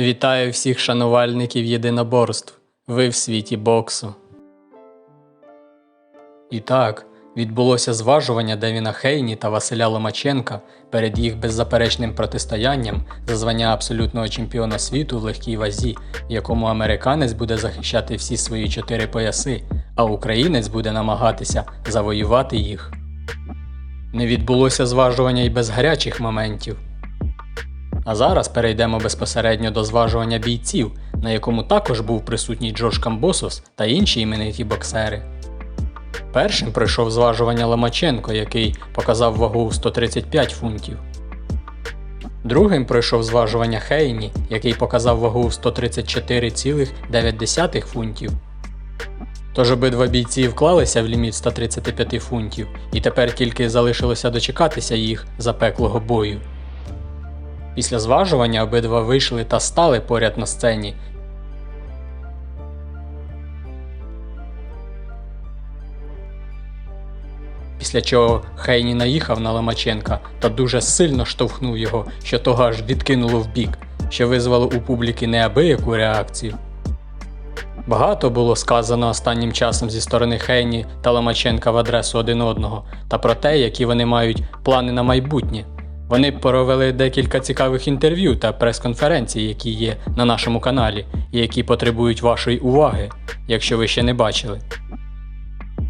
Вітаю всіх шанувальників єдиноборств. Ви в світі боксу. І так, відбулося зважування Девіна Хейні та Василя Ломаченка перед їх беззаперечним протистоянням за звання абсолютного чемпіона світу в легкій вазі, в якому американець буде захищати всі свої чотири пояси, а українець буде намагатися завоювати їх. Не відбулося зважування й без гарячих моментів. А зараз перейдемо безпосередньо до зважування бійців, на якому також був присутній Джош Камбосос та інші імениті боксери. Першим пройшов зважування Ломаченко, який показав вагу в 135 фунтів. Другим пройшов зважування Хейні, який показав вагу в 134,9 фунтів. Тож обидва бійці вклалися в ліміт 135 фунтів, і тепер тільки залишилося дочекатися їх запеклого бою. Після зважування обидва вийшли та стали поряд на сцені. Після чого Хейні наїхав на Ломаченка та дуже сильно штовхнув його, що того аж відкинуло вбік, що визвало у публіки неабияку реакцію. Багато було сказано останнім часом зі сторони Хейні та Ломаченка в адресу один одного та про те, які вони мають плани на майбутнє. Вони провели декілька цікавих інтерв'ю та прес-конференцій, які є на нашому каналі, і які потребують вашої уваги, якщо ви ще не бачили.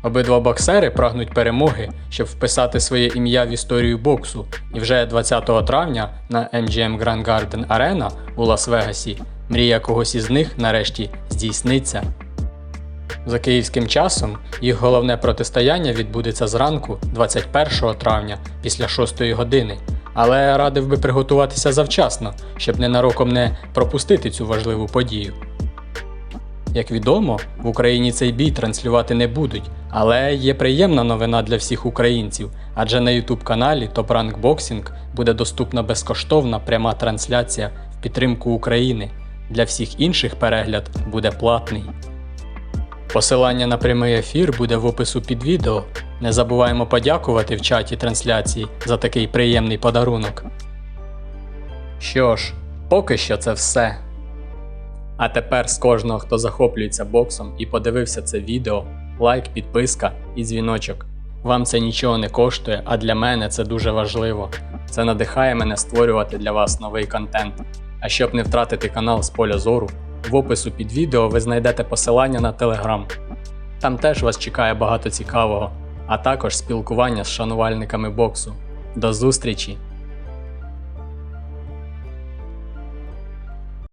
Обидва боксери прагнуть перемоги, щоб вписати своє ім'я в історію боксу, і вже 20 травня на MGM Grand Garden Arena у Лас-Вегасі мрія когось із них нарешті здійсниться. За київським часом їх головне протистояння відбудеться зранку 21 травня після 6 години, але радив би приготуватися завчасно, щоб ненароком не пропустити цю важливу подію. Як відомо, в Україні цей бій транслювати не будуть, але є приємна новина для всіх українців, адже на YouTube каналі Top Rank Boxing буде доступна безкоштовна пряма трансляція в підтримку України. Для всіх інших перегляд буде платний. Посилання на прямий ефір буде в опису під відео. Не забуваємо подякувати в чаті трансляції за такий приємний подарунок. Що ж, поки що це все. А тепер з кожного, хто захоплюється боксом і подивився це відео, лайк, підписка і дзвіночок. Вам це нічого не коштує, а для мене це дуже важливо. Це надихає мене створювати для вас новий контент. А щоб не втратити канал з поля зору, в опису під відео ви знайдете посилання на телеграм. Там теж вас чекає багато цікавого, а також спілкування з шанувальниками боксу. До зустрічі!